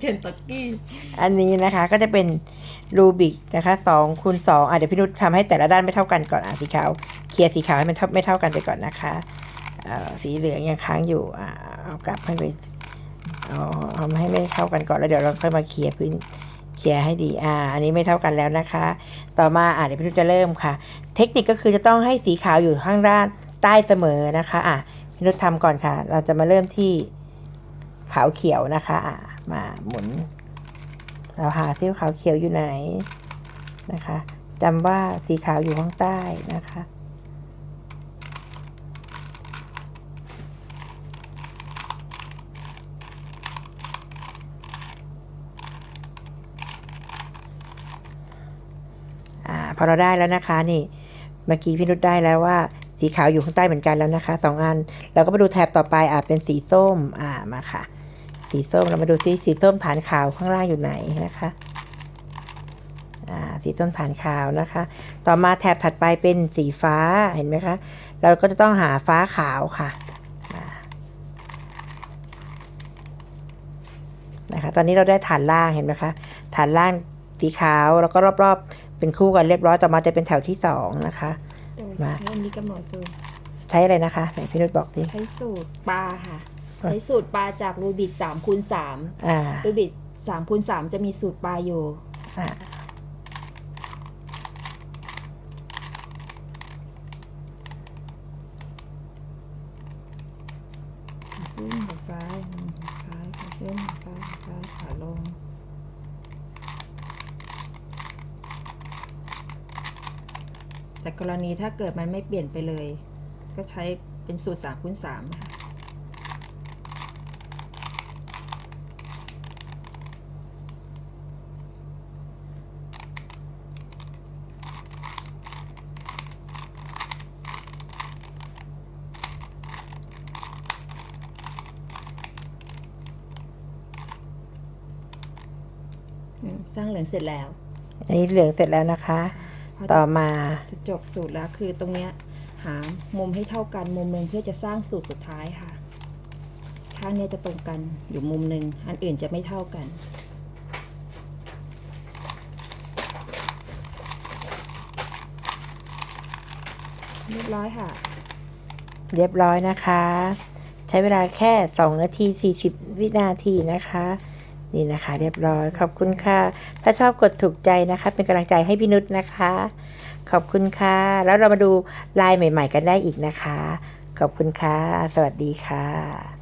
เคนตักกี้อันนี้นะคะก็จะเป็นรูบิกนะคะสองคูณสองอะเดี๋ยวพี่นุชทำให้แต่ละด้านไม่เท่ากันก่อนอะสีขาวเคลียร์สีขาวให้มันเท่าไม่เท่ากันไปก่อนนะคะสีเหลืองยังค้างอยู่อะเอากลับให้ไปเอาเอาให้ไม่เท่ากันก่อนแล้วเดี๋ยวเราค่อยมาเคลียร์พื้นเคลียร์ให้ดีอ่า อันนี้ไม่เท่ากันแล้วนะคะ ต่อมาอะเดี๋ยวพี่นุชจะเริ่มค่ะ เทคนิคก็คือจะต้องให้สีขาวอยู่ข้างด้านใต้เสมอนะคะอะพี่นุชทำก่อนค่ะ เราจะมาเริ่มที่ขาวเขียวนะคะอะ มาหมุน เราหาที่ขาวเขียวอยู่ไหนนะคะจำว่าสีขาวอยู่ข้างใต้นะคะ พอเราได้แล้วนะคะนี่เมื่อกี้พี่นุชได้แล้วว่า สีขาวอยู่ข้างใต้เหมือนกันแล้วนะคะสองอัน เราก็มาดูแถบต่อไปอ่าเป็นสีส้มอ่ามาค่ะ สีส้มเรามาดูซิสีส้มฐานขาวข้างล่างอยู่ไหนนะคะอ่าสีส้มฐานขาวนะคะ ต่อมาแถบถัดไปเป็นสีฟ้าเห็นไหมคะ เราก็จะต้องหาฟ้าขาวค่ะอ่านะคะ ตอนนี้เราได้ฐานล่างเห็นไหมคะ ฐานล่างสีขาวแล้วก็รอบๆ เป็นคู่กันเรียบร้อย ต่อมาจะเป็นแถวที่สองนะคะแต่มาใช้อันนี้กำหนดสูตร ใช้อะไรนะคะไหนพี่นุชบอกสิใช้สูตรปลาค่ะ ใช้สูตรปลาจากรูบิดสามคูณสามอ่ารูบิดสามคูณสามจะมีสูตรปลาอยู่อ่าขึ้นขาซ้ายลงขาซ้ายขาขึ้นขาซ้ายขาซ้ายขาลงแต่กรณีถ้าเกิดมันไม่เปลี่ยนไปเลย ก็ใช้เป็นสูตรสามคูณสามค่ะ สร้างเหลืองเสร็จแล้ว อันนี้เหลืองเสร็จแล้วนะคะพอต่จะอมาจะจบสูตรแล้วคือตรงเนี้ยหามุมให้เท่ากันมุมหนึ่งเพื่อจะสร้างสูตรสุดท้ายค่ะข้างเนี้ยจะตรงกันอยู่มุมหนึ่งอันอื่นจะไม่เท่ากันเรียบร้อยค่ะ เรียบร้อยนะคะ ใช้เวลาแค่ 2 นาที 40 วินาทีนะคะ นี่นะคะ เรียบร้อยขอบคุณค่ะ ถ้าชอบกดถูกใจนะคะ เป็นกำลังใจให้พี่นุชนะคะ ขอบคุณค่ะ แล้วเรามาดูลายใหม่ ๆ กันได้อีกนะคะ ขอบคุณค่ะ สวัสดีค่ะ